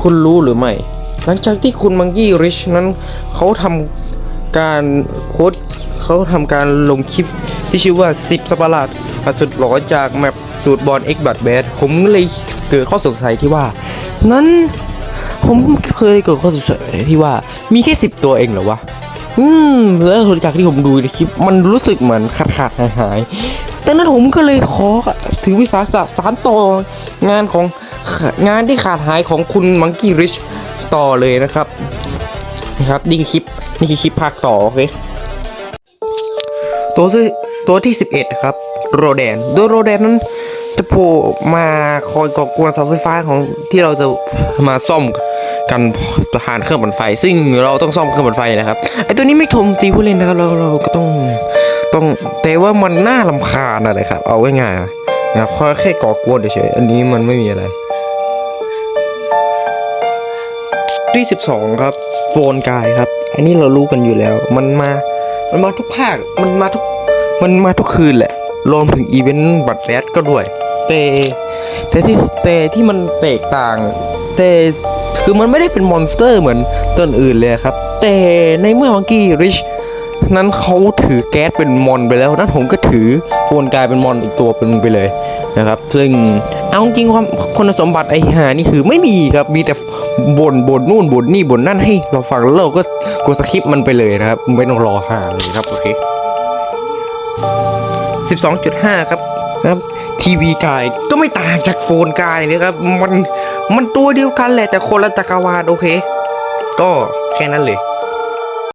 คุณรู้หรือไม่ หลังจากที่คุณมังกี้ริชนั้นเขาทำการโพสเขาทำการลงคลิปที่ชื่อว่า 10สัประหลาดอันสุดหลอจากแมปสูตรบอล X บัตแบดผมเลยเกิดข้อสงสัยที่ว่า นั้นผมเคยเกิดข้อสงสัยที่ว่ามีแค่สิบตัวเองเหรอวะอืมแล้วจากที่ผมดูในคลิปมันรู้สึกเหมือนขาดขาดหายหายแต่นั้นผมก็เลยขอถือวิสาสะสารต่องานของ งานที่ขาดหายของคุณมังกี้ริชต่อเลยนะครับนะครับนี่คือคลิปนี่คือคลิปภาคต่อโอเคตัวที่ตัวที่ 11 ครับ โรแดน โดยโรแดนนั้นจะโผล่มาคอยก่อกวนเสาไฟฟ้าของที่เราจะมาซ่อมกันผ่านเครื่องปั่นไฟ ซึ่งเราต้องซ่อมเครื่องปั่นไฟนะครับไอตัวนี้ไม่ทมตีผู้เล่นนะครับเราเราก็ต้องต้องแต่ว่ามันน่าลำคาญอะไรครับ เอาง่ายๆนะครับแค่ก่อกวนเฉยๆอันนี้มันไม่มีอะไร ที่12 ครับ โฟนกายครับ อันนี้เรารู้กันอยู่แล้ว มันมา มันมาทุกภาค มันมาทุก มันมาทุกคืนแหละ รวมถึงอีเวนต์บัตรแบดก็ด้วย แต่แต่ที่แต่ที่มันแตกต่าง แต่คือมันไม่ได้เป็นมอนสเตอร์เหมือนต้นอื่นเลยครับ แต่ในเมื่อมังกี้ริชนั้นเขาถือแก๊สเป็นมอนไปแล้ว นั้นผมก็ถือโฟนกายเป็นมอนอีกตัวเป็นไปเลย นะครับ ซึ่งเอาจริงความคุณสมบัติไอหานี่คือไม่มีครับ มีแต่บ่นบ่นนู่นบ่นนี่บ่นนั่นให้เราฟังแล้วเราก็กดสคริปต์มันไปเลยนะครับไม่ต้องรอหาเลยครับโอเค12.5 ครับนะครับทีวีกายก็ไม่ต่างจากโฟนกายเลยครับ มันมันตัวเดียวกันแหละแต่คนละจักรวาลโอเค ก็แค่นั้นเลย